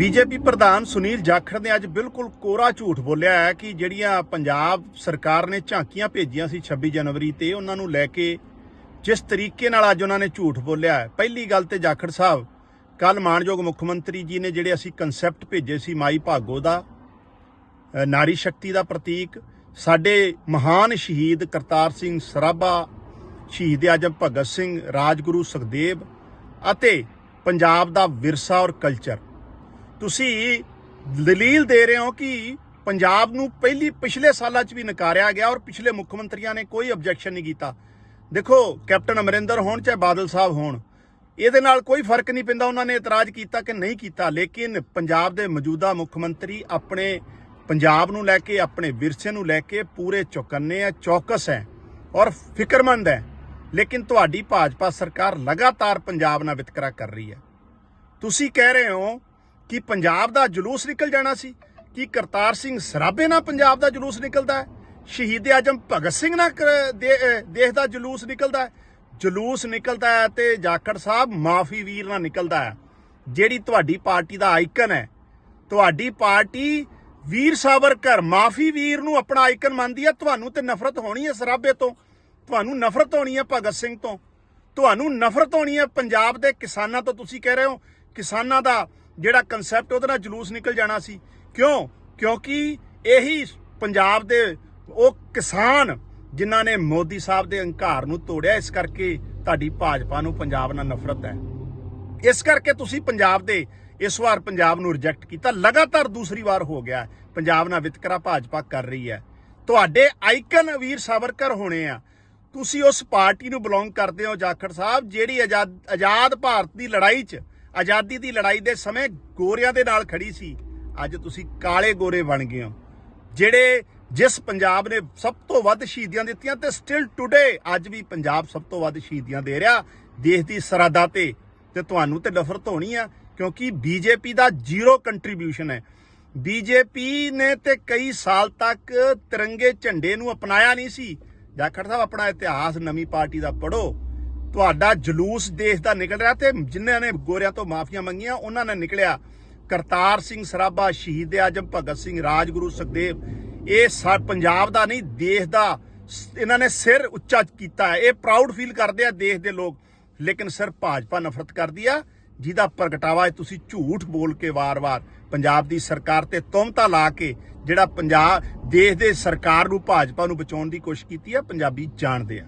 BJP ਪ੍ਰਧਾਨ ਸੁਨੀਲ ਜਾਖੜ ਨੇ ਅੱਜ ਬਿਲਕੁਲ ਕੋਰਾ ਝੂਠ ਬੋਲਿਆ ਹੈ ਕਿ ਜਿਹੜੀਆਂ ਪੰਜਾਬ ਸਰਕਾਰ ਨੇ ਝਾਂਕੀਆਂ ਭੇਜੀਆਂ ਸੀ 26 ਜਨਵਰੀ ਤੇ ਉਹਨਾਂ ਨੂੰ ਲੈ ਕੇ ਜਿਸ ਤਰੀਕੇ ਨਾਲ ਅੱਜ ਉਹਨਾਂ ਨੇ ਝੂਠ ਬੋਲਿਆ ਹੈ। ਪਹਿਲੀ ਗੱਲ ਤੇ ਜਾਖੜ ਸਾਹਿਬ ਕੱਲ ਮਾਨਯੋਗ ਮੁੱਖ ਮੰਤਰੀ ਜੀ ਨੇ ਜਿਹੜੇ ਅਸੀਂ ਕਨਸੈਪਟ ਭੇਜੇ ਸੀ ਮਾਈ ਭਾਗੋ ਦਾ ਨਾਰੀ ਸ਼ਕਤੀ ਦਾ ਪ੍ਰਤੀਕ, ਸਾਡੇ ਮਹਾਨ ਸ਼ਹੀਦ ਕਰਤਾਰ ਸਿੰਘ ਸਰਾਭਾ, ਸ਼ਹੀਦ ਆਜਮ ਭਗਤ ਸਿੰਘ, ਰਾਜਗੁਰੂ ਸੁਖਦੇਵ ਅਤੇ ਪੰਜਾਬ ਦਾ ਵਿਰਸਾ ਔਰ ਕਲਚਰ ਤੁਸੀਂ ਦਲੀਲ ਦੇ ਰਹੇ ਹੋ ਕਿ ਪੰਜਾਬ ਨੂੰ ਪਹਿਲੀ ਪਿਛਲੇ ਸਾਲਾਂ 'ਚ ਵੀ ਨਕਾਰਿਆ ਗਿਆ ਔਰ ਪਿਛਲੇ ਮੁੱਖ ਮੰਤਰੀਆਂ ਨੇ ਕੋਈ ਆਬਜੈਕਸ਼ਨ ਨਹੀਂ ਕੀਤਾ। ਦੇਖੋ, ਕੈਪਟਨ ਅਮਰਿੰਦਰ ਹੋਣ ਚਾਹੇ ਬਾਦਲ ਸਾਹਿਬ ਹੋਣ, ਇਹਦੇ ਨਾਲ ਕੋਈ ਫ਼ਰਕ ਨਹੀਂ ਪੈਂਦਾ, ਉਹਨਾਂ ਨੇ ਇਤਰਾਜ਼ ਕੀਤਾ ਕਿ ਨਹੀਂ ਕੀਤਾ, ਲੇਕਿਨ ਪੰਜਾਬ ਦੇ ਮੌਜੂਦਾ ਮੁੱਖ ਮੰਤਰੀ ਆਪਣੇ ਪੰਜਾਬ ਨੂੰ ਲੈ ਕੇ, ਆਪਣੇ ਵਿਰਸੇ ਨੂੰ ਲੈ ਕੇ ਪੂਰੇ ਚੌਕੰਨੇ ਆ, ਚੌਕਸ ਹੈ ਔਰ ਫਿਕਰਮੰਦ ਹੈ। ਲੇਕਿਨ ਤੁਹਾਡੀ ਭਾਜਪਾ ਸਰਕਾਰ ਲਗਾਤਾਰ ਪੰਜਾਬ ਨਾਲ ਵਿਤਕਰਾ ਕਰ ਰਹੀ ਹੈ। ਤੁਸੀਂ ਕਹਿ ਰਹੇ ਹੋ ਕਿ ਪੰਜਾਬ ਦਾ ਜਲੂਸ ਨਿਕਲ ਜਾਣਾ ਸੀ? ਕਿ ਕਰਤਾਰ ਸਿੰਘ ਸਰਾਭੇ ਨਾਲ ਪੰਜਾਬ ਦਾ ਜਲੂਸ ਨਿਕਲਦਾ ਹੈ? ਸ਼ਹੀਦ ਆਜਮ ਭਗਤ ਸਿੰਘ ਨਾਲ ਕਰ- ਦੇਸ਼ ਦਾ ਜਲੂਸ ਨਿਕਲਦਾ ਹੈ? ਜਲੂਸ ਨਿਕਲਦਾ ਹੈ ਤੇ ਜਾਖੜ ਸਾਹਿਬ ਮਾਫੀ ਵੀਰ ਨਾਲ ਨਿਕਲਦਾ ਹੈ। ਜਿਹੜੀ ਤੁਹਾਡੀ ਪਾਰਟੀ ਦਾ ਆਈਕਨ ਹੈ। ਤੁਹਾਡੀ ਪਾਰਟੀ ਵੀਰ ਸਾਵਰਕਰ ਮਾਫੀ ਵੀਰ ਨੂੰ ਆਪਣਾ ਆਈਕਨ ਮੰਨਦੀ ਹੈ। ਤੁਹਾਨੂੰ ਤੇ ਨਫ਼ਰਤ ਹੋਣੀ ਹੈ ਸਰਾਭੇ ਤੋਂ। ਤੁਹਾਨੂੰ ਨਫ਼ਰਤ ਹੋਣੀ ਹੈ ਭਗਤ ਸਿੰਘ ਤੋਂ। ਤੁਹਾਨੂੰ ਨਫ਼ਰਤ ਹੋਣੀ ਹੈ ਪੰਜਾਬ ਦੇ ਕਿਸਾਨਾਂ ਤੋਂ। ਤੁਸੀਂ ਕਹਿ ਰਹੇ ਹੋ ਕਿਸਾਨਾਂ ਦਾ ਜਿਹੜਾ ਕਨਸੈਪਟ ਉਹਦੇ ਨਾਲ ਜਲੂਸ ਨਿਕਲ ਜਾਣਾ ਸੀ। ਕਿਉਂ? ਕਿਉਂਕਿ ਇਹੀ ਪੰਜਾਬ ਦੇ ਉਹ ਕਿਸਾਨ ਜਿਨ੍ਹਾਂ ਨੇ ਮੋਦੀ ਸਾਹਿਬ ਦੇ ਹੰਕਾਰ ਨੂੰ ਤੋੜਿਆ, ਇਸ ਕਰਕੇ ਤੁਹਾਡੀ ਭਾਜਪਾ ਨੂੰ ਪੰਜਾਬ ਨਾਲ ਨਫ਼ਰਤ ਹੈ। ਇਸ ਕਰਕੇ ਤੁਸੀਂ ਪੰਜਾਬ ਦੇ ਇਸ ਵਾਰ ਪੰਜਾਬ ਨੂੰ ਰਿਜੈਕਟ ਕੀਤਾ। ਲਗਾਤਾਰ ਦੂਸਰੀ ਵਾਰ ਹੋ ਗਿਆ। ਪੰਜਾਬ ਨਾਲ ਵਿਤਕਰਾ ਭਾਜਪਾ ਕਰ ਰਹੀ ਹੈ। ਤੁਹਾਡੇ ਆਈਕਨ ਵੀਰ ਸਾਵਰਕਰ ਹੋਣੇ ਆ। ਤੁਸੀਂ ਉਸ ਪਾਰਟੀ ਨੂੰ ਬਿਲੋਂਗ ਕਰਦੇ ਹੋ, ਜਾਖੜ ਸਾਹਿਬ, ਜਿਹੜੀ ਆਜ਼ਾਦ ਆਜ਼ਾਦ ਭਾਰਤ ਦੀ ਲੜਾਈ 'ਚ ਆਜ਼ਾਦੀ ਦੀ ਲੜਾਈ ਦੇ ਸਮੇਂ ਗੋਰਿਆਂ ਦੇ ਨਾਲ ਖੜੀ ਸੀ। ਅੱਜ ਤੁਸੀਂ ਕਾਲੇ ਗੋਰੇ ਬਣ ਗਏ ਹੋ। ਜਿਹੜੇ ਜਿਸ ਪੰਜਾਬ ਨੇ ਸਭ ਤੋਂ ਵੱਧ ਸ਼ਹੀਦੀਆਂ ਦਿੱਤੀਆਂ ਤੇ ਸਟਿਲ ਟੁਡੇ ਅੱਜ ਵੀ ਪੰਜਾਬ ਸਭ ਤੋਂ ਵੱਧ ਸ਼ਹੀਦੀਆਂ ਦੇ ਰਿਹਾ, ਦੇਸ਼ ਦੀ ਸਰਹੱਦਾਂ ਤੇ। ਤੇ ਤੁਹਾਨੂੰ ਤੇ ਨਫ਼ਰਤ ਹੋਣੀ ਆ, ਕਿਉਂਕਿ ਬੀਜੇਪੀ ਦਾ ਜ਼ੀਰੋ ਕੰਟਰੀਬਿਊਸ਼ਨ ਹੈ। ਬੀਜੇਪੀ ਨੇ ਤੇ ਕਈ ਸਾਲ ਤੱਕ ਤਿਰੰਗੇ ਝੰਡੇ ਨੂੰ ਅਪਣਾਇਆ ਨਹੀਂ ਸੀ। ਜਾਖੜ ਸਾਹਿਬ, ਆਪਣਾ ਇਤਿਹਾਸ ਨਵੀਂ ਪਾਰਟੀ ਦਾ ਪੜੋ ਤੁਹਾਡਾ ਜਲੂਸ ਦੇਸ਼ ਦਾ ਨਿਕਲ ਰਿਹਾ ਤੇ ਜਿਨ੍ਹਾਂ ਨੇ ਗੋਰਿਆਂ ਤੋਂ ਮਾਫੀਆਂ ਮੰਗੀਆਂ, ਉਹਨਾਂ ਨੇ ਨਿਕਲਿਆ ਕਰਤਾਰ ਸਿੰਘ ਸਰਾਭਾ, ਸ਼ਹੀਦ ਆਜਮ ਭਗਤ ਸਿੰਘ, ਰਾਜਗੁਰੂ ਸੁਖਦੇਵ। ਇਹ ਸਾ, ਪੰਜਾਬ ਦਾ ਨਹੀਂ, ਦੇਸ਼ ਦਾ ਇਹਨਾਂ ਨੇ ਸਿਰ ਉੱਚਾ ਕੀਤਾ ਹੈ। ਇਹ ਪ੍ਰਾਊਡ ਫੀਲ ਕਰਦੇ ਆ ਦੇਸ਼ ਦੇ ਲੋਕ। ਲੇਕਿਨ ਸਿਰ, ਭਾਜਪਾ ਨਫ਼ਰਤ ਕਰਦੀ ਆ, ਜਿਹਦਾ ਪ੍ਰਗਟਾਵਾ ਹੈ ਤੁਸੀਂ ਝੂਠ ਬੋਲ ਕੇ ਵਾਰ-ਵਾਰ ਪੰਜਾਬ ਦੀ ਸਰਕਾਰ ਤੇ ਤੁਹਮਤਾਂ ਲਾ ਕੇ ਜਿਹੜਾ ਪੰਜਾਬ, ਦੇਸ਼ ਦੇ ਸਰਕਾਰ ਨੂੰ, ਭਾਜਪਾ ਨੂੰ ਬਚਾਉਣ ਦੀ ਕੋਸ਼ਿਸ਼ ਕੀਤੀ ਆ, ਪੰਜਾਬੀ ਜਾਣਦੇ ਆ।